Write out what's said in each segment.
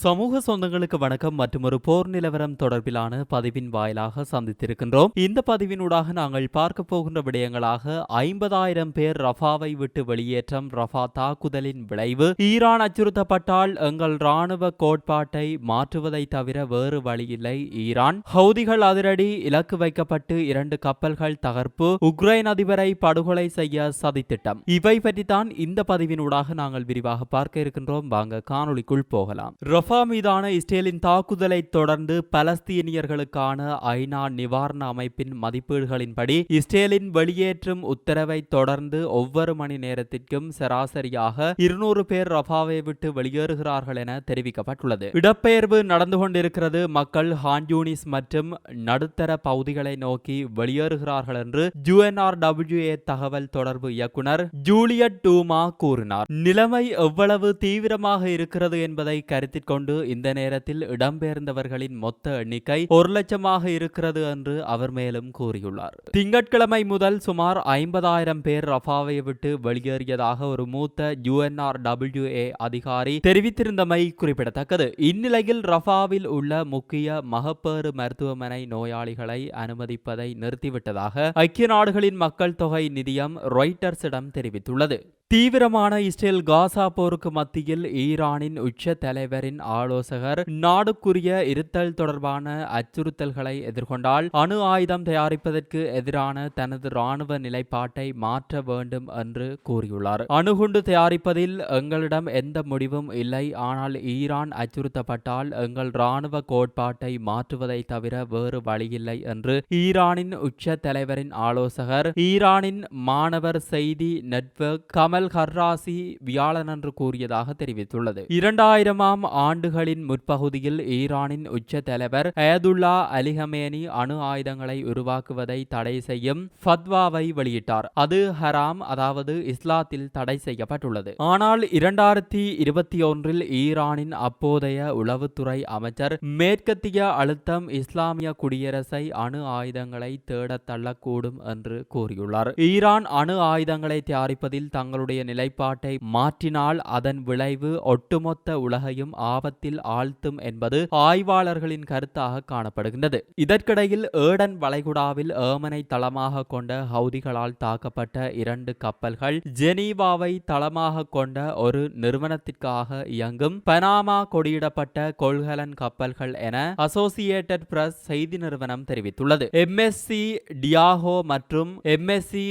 சமூக சொந்தங்களுக்கு வணக்கம் மற்றும் ஒரு போர் நிலவரம் தொடர்பிலான பதிவின் வாயிலாக சந்தித்திருக்கின்றோம். இந்த பதிவினூடாக நாங்கள் பார்க்க போகின்ற விடயங்களாக ஐம்பதாயிரம் பேர் ரஃபாவை விட்டு வெளியேற்றம் ரஃபா தாக்குதலின் விளைவு ஈரான் அச்சுறுத்தப்பட்டால் எங்கள் ராணுவ கோட்பாட்டை மாற்றுவதை தவிர வேறு வழியில்லை. ஈரான் ஹவுதிகள் அதிரடி இலக்கு வைக்கப்பட்டு இரண்டு கப்பல்கள் தகர்ப்பு உக்ரைன் அதிபரை படுகொலை செய்ய சதித்திட்டம். இவை பற்றித்தான் இந்த பதிவினூடாக நாங்கள் விரிவாக பார்க்க இருக்கின்றோம். வாங்க காணொளிக்குள் போகலாம். ரஃபா மீதான இஸ்ரேலின் தாக்குதலை தொடர்ந்து பலஸ்தீனியர்களுக்கான ஐநா நிவாரண அமைப்பின் மதிப்பீடுகளின்படி இஸ்ரேலின் வெளியேற்றும் உத்தரவை தொடர்ந்து ஒவ்வொரு மணி நேரத்திற்கும் சராசரியாக இருநூறு பேர் ரஃபாவை விட்டு வெளியேறுகிறார்கள் என தெரிவிக்கப்பட்டுள்ளது. இடப்பெயர்வு நடந்து கொண்டிருக்கிறது. மக்கள் ஹான்யூனிஸ் மற்றும் நடுத்தர பகுதிகளை நோக்கி வெளியேறுகிறார்கள் என்று யுஎன்ஆர்டபிள்யூஏ தகவல் தொடர்பு இயக்குனர் ஜூலியட் டூமா கூறினார். நிலைமை எவ்வளவு தீவிரமாக இருக்கிறது என்பதை கருத்தில் கொண்டு இந்த நேரத்தில் இடம்பெயர்ந்தவர்களின் மொத்த எண்ணிக்கை ஒரு லட்சமாக இருக்கிறது என்று அவர் மேலும் கூறியுள்ளார். திங்கட்கிழமை முதல் சுமார் ஐம்பதாயிரம் பேர் ரஃபாவை விட்டு வெளியேறியதாக ஒரு மூத்த யுஎன்ஆர் டபிள்யூஏ அதிகாரி தெரிவித்திருந்தமை குறிப்பிடத்தக்கது. இந்நிலையில் ரஃபாவில் உள்ள முக்கிய மகப்பேறு மருத்துவமனை நோயாளிகளை அனுமதிப்பதை நிறுத்திவிட்டதாக ஐக்கிய நாடுகளின் மக்கள் தொகை நிதியம் ரொய்டர்ஸிடம் தெரிவித்துள்ளது. தீவிரமான இஸ்ரேல் காசா போருக்கு மத்தியில் ஈரானின் உச்ச தலைவரின் ஆலோசகர் நாடுக்குரிய இருத்தல் தொடர்பான அச்சுறுத்தல்களை எதிர்கொண்டால் அணு ஆயுதம் தயாரிப்பதற்கு எதிரான தனது ராணுவ நிலைப்பாட்டை மாற்ற வேண்டும் என்று கூறியுள்ளார். அணுகுண்டு தயாரிப்பதில் எங்களிடம் எந்த முடிவும் இல்லை. ஆனால் ஈரான் அச்சுறுத்தப்பட்டால் எங்கள் ராணுவ கோட்பாட்டை மாற்றுவதை தவிர வேறு வழியில்லை என்று ஈரானின் உச்ச தலைவரின் ஆலோசகர் ஈரானின் மாணவர் செய்தி நெட்வொர்க் கமல் அமல் ஹர்ராசி வியாழனன்று கூறியதாக தெரிவித்துள்ளது. இரண்டாயிரமாம் ஆண்டுகளின் முற்பகுதியில் ஈரானின் உச்ச தலைவர் அயதுல்லா அலிஹமேனி அணு ஆயுதங்களை உருவாக்குவதை தடை செய்யும் ஃபத்வாவை வெளியிட்டார். அது ஹராம் அதாவது இஸ்லாத்தில் தடை செய்யப்பட்டுள்ளது. ஆனால் இரண்டாயிரத்தி இருபத்தி ஒன்றில் ஈரானின் அப்போதைய உளவுத்துறை அமைச்சர் மேற்கத்திய அழுத்தம் இஸ்லாமிய குடியரசை அணு ஆயுதங்களை தேடத் தள்ளக்கூடும் என்று கூறியுள்ளார். ஈரான் அணு ஆயுதங்களை தயாரிப்பதில் தங்களுடைய தன்னுடைய நிலைப்பாட்டை மாற்றினால் அதன் விளைவு ஒட்டுமொத்த உலகையும் ஆபத்தில் ஆழ்த்தும் என்பது ஆய்வாளர்களின் கருத்தாக காணப்படுகின்றது. இதற்கிடையில் ஏடன் வளைகுடாவில் ஏமனை தளமாக கொண்ட ஹவுதிகளால் தாக்கப்பட்ட இரண்டு கப்பல்கள் ஜெனீவாவை தளமாக கொண்ட ஒரு நிறுவனத்திற்காக இயங்கும் பனாமா கொடியிடப்பட்ட கொள்கலன் கப்பல்கள் என அசோசியேட்டட் பிரஸ் செய்தி நிறுவனம் தெரிவித்துள்ளது. எம்எஸ்சி டியாகோ மற்றும் எம்எஸ்சி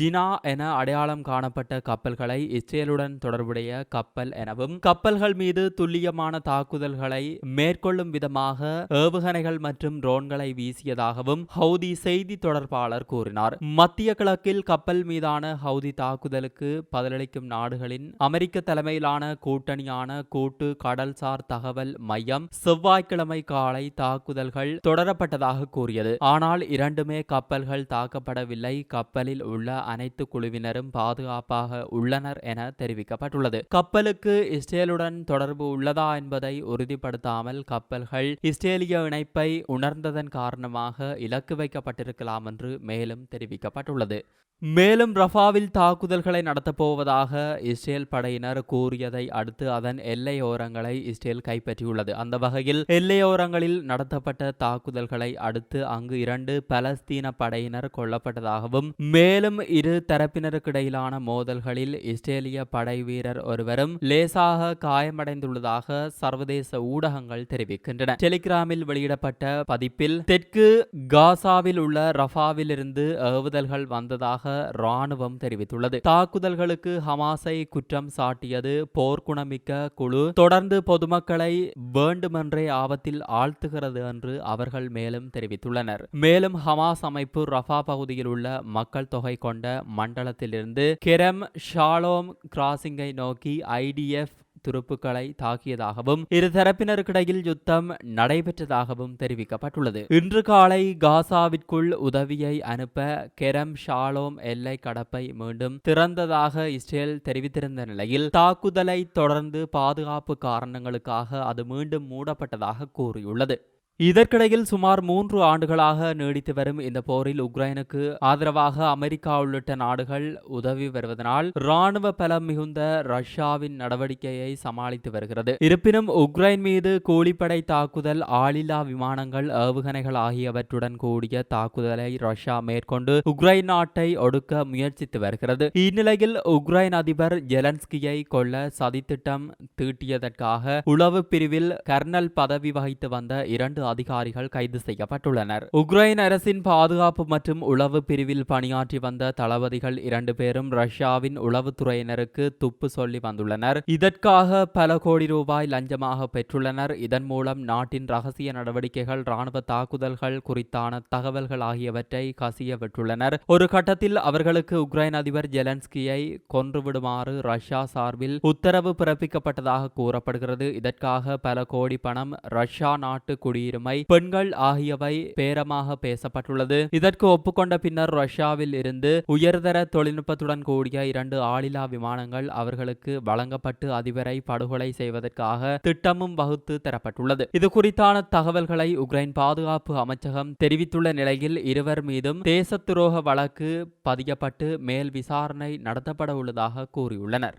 ஜினா என அடையாளம் காணப்பட்ட கப்பல் கப்பல்களை இஸ்ரேலுடன் தொடர்புடைய கப்பல் எனவும் கப்பல்கள் மீது துல்லியமான தாக்குதல்களை மேற்கொள்ளும் விதமாக ஏவுகணைகள் மற்றும் ட்ரோன்களை வீசியதாகவும் ஹவுதி செய்தி தொடர்பாளர் கூறினார். மத்திய கிழக்கில் கப்பல் மீதான ஹவுதி தாக்குதலுக்கு பதிலளிக்கும் நாடுகளின் அமெரிக்க தலைமையிலான கூட்டணியான கூட்டு கடல்சார் தகவல் மையம் செவ்வாய்க்கிழமை காலை தாக்குதல்கள் தொடரப்பட்டதாக கூறியது. ஆனால் இரண்டுமே கப்பல்கள் தாக்கப்படவில்லை. கப்பலில் உள்ள அனைத்து குழுவினரும் பாதுகாப்பாக உள்ளனர் என தெரிவிக்கப்பட்டுள்ளது. கப்பலுக்கு இஸ்ரேலுடன் தொடர்பு உள்ளதா என்பதை உறுதிப்படுத்தாமல் கப்பல்கள் இஸ்ரேலிய இணைப்பை உணர்ந்ததன் காரணமாக இலக்கு வைக்கப்பட்டிருக்கலாம் என்று மேலும் தெரிவிக்கப்பட்டுள்ளது. மேலும் ரஃபாவில் தாக்குதல்களை நடத்தப்போவதாக இஸ்ரேல் படையினர் கூறியதை அடுத்து அதன் எல்லையோரங்களை இஸ்ரேல் கைப்பற்றியுள்ளது. அந்த வகையில் எல்லையோரங்களில் நடத்தப்பட்ட தாக்குதல்களை அடுத்து அங்கு இரண்டு பலஸ்தீன படையினர் கொல்லப்பட்டதாகவும் மேலும் இரு தரப்பினருக்கிடையிலான மோதல்களில் இஸ்ரேலிய படை வீரர் ஒருவரும் லேசாக காயமடைந்துள்ளதாக சர்வதேச ஊடகங்கள் தெரிவிக்கின்றன. டெலிகிராமில் வெளியிடப்பட்ட பதிப்பில் தெற்கு காசாவில் உள்ள ரஃபாவில் இருந்து ஏவுதல்கள் வந்ததாக ராணுவம் தெரிவித்துள்ளது. தாக்குதல்களுக்கு ஹமாஸை குற்றம் சாட்டியது போர்க்குணமிக்க குழு. தொடர்ந்து பொதுமக்களை வேண்டுமென்றே ஆபத்தில் ஆழ்த்துகிறது என்று அவர்கள் மேலும் தெரிவித்துள்ளனர். மேலும் ஹமாஸ் அமைப்பு ரஃபா பகுதியில் உள்ள மக்கள் தொகை கொண்ட மண்டலத்திலிருந்து கெரம் ஷாலோம் கிராசிங்கை நோக்கி ஐடிஎஃப் துருப்புக்களை தாக்கியதாகவும் இரு தரப்பினருக்கிடையில் யுத்தம் நடைபெற்றதாகவும் தெரிவிக்கப்பட்டுள்ளது. இன்று காலை காசாவிற்குள் உதவியை அனுப்ப கெரம் ஷாலோம் எல்லை கடப்பை மீண்டும் திறந்ததாக இஸ்ரேல் தெரிவித்திருந்த நிலையில் தாக்குதலை தொடர்ந்து பாதுகாப்பு காரணங்களுக்காக அது மீண்டும் மூடப்பட்டதாக கூறியுள்ளது. இதற்கிடையில் சுமார் மூன்று ஆண்டுகளாக நீடித்து வரும் இந்த போரில் உக்ரைனுக்கு ஆதரவாக அமெரிக்கா உள்ளிட்ட நாடுகள் உதவி வருவதனால் ராணுவ பலம் மிகுந்த ரஷ்யாவின் நடவடிக்கையை சமாளித்து வருகிறது. இருப்பினும் உக்ரைன் மீது கூலிப்படை தாக்குதல் ஆளில்லா விமானங்கள் ஏவுகணைகள் ஆகியவற்றுடன் கூடிய தாக்குதலை ரஷ்யா மேற்கொண்டு உக்ரைன் நாட்டை ஒடுக்க முயற்சித்து வருகிறது. இந்நிலையில் உக்ரைன் அதிபர் ஜெலன்ஸ்கியை கொல்ல சதித்திட்டம் தீட்டியதற்காக உளவு பிரிவில் கர்னல் பதவி வகித்து வந்த இரண்டு அதிகாரிகள் கைது செய்யப்பட்டுள்ளனர். உக்ரைன் அரசின் பாதுகாப்பு மற்றும் உளவு பிரிவில் பணியாற்றி வந்த தளபதிகள் இரண்டு பேரும் ரஷ்யாவின் உளவுத்துறையினருக்கு துப்பு சொல்லி வந்துள்ளனர். இதற்காக பல கோடி ரூபாய் லஞ்சமாக பெற்றுள்ளனர். இதன் மூலம் நாட்டின் ரகசிய நடவடிக்கைகள் ராணுவ தாக்குதல்கள் குறித்தான தகவல்கள் ஆகியவற்றை கசிய விட்டுள்ளனர். ஒரு கட்டத்தில் அவர்களுக்கு உக்ரைன் அதிபர் ஜெலன்ஸ்கியை கொன்றுவிடுமாறு ரஷ்யா சார்பில் உத்தரவு பிறப்பிக்கப்பட்டதாக கூறப்படுகிறது. இதற்காக பல கோடி பணம் ரஷ்யா நாட்டு குடியிருப்பு பெருமை பெண்கள் ஆகியவை பேரமாக பேசப்பட்டுள்ளது. இதற்கு ஒப்புக்கொண்ட பின்னர் ரஷ்யாவில் இருந்து உயர்தர தொழில்நுட்பத்துடன் கூடிய இரண்டு ஆளில்லா விமானங்கள் அவர்களுக்கு வழங்கப்பட்டு அதிபரை படுகொலை செய்வதற்காக திட்டமும் வகுத்து தரப்பட்டுள்ளது. இது குறித்தான தகவல்களை உக்ரைன் பாதுகாப்பு அமைச்சகம் தெரிவித்துள்ள நிலையில் இருவர் மீதும் தேச துரோக வழக்கு பதியப்பட்டு மேல் விசாரணை நடத்தப்பட உள்ளதாக கூறியுள்ளனர்.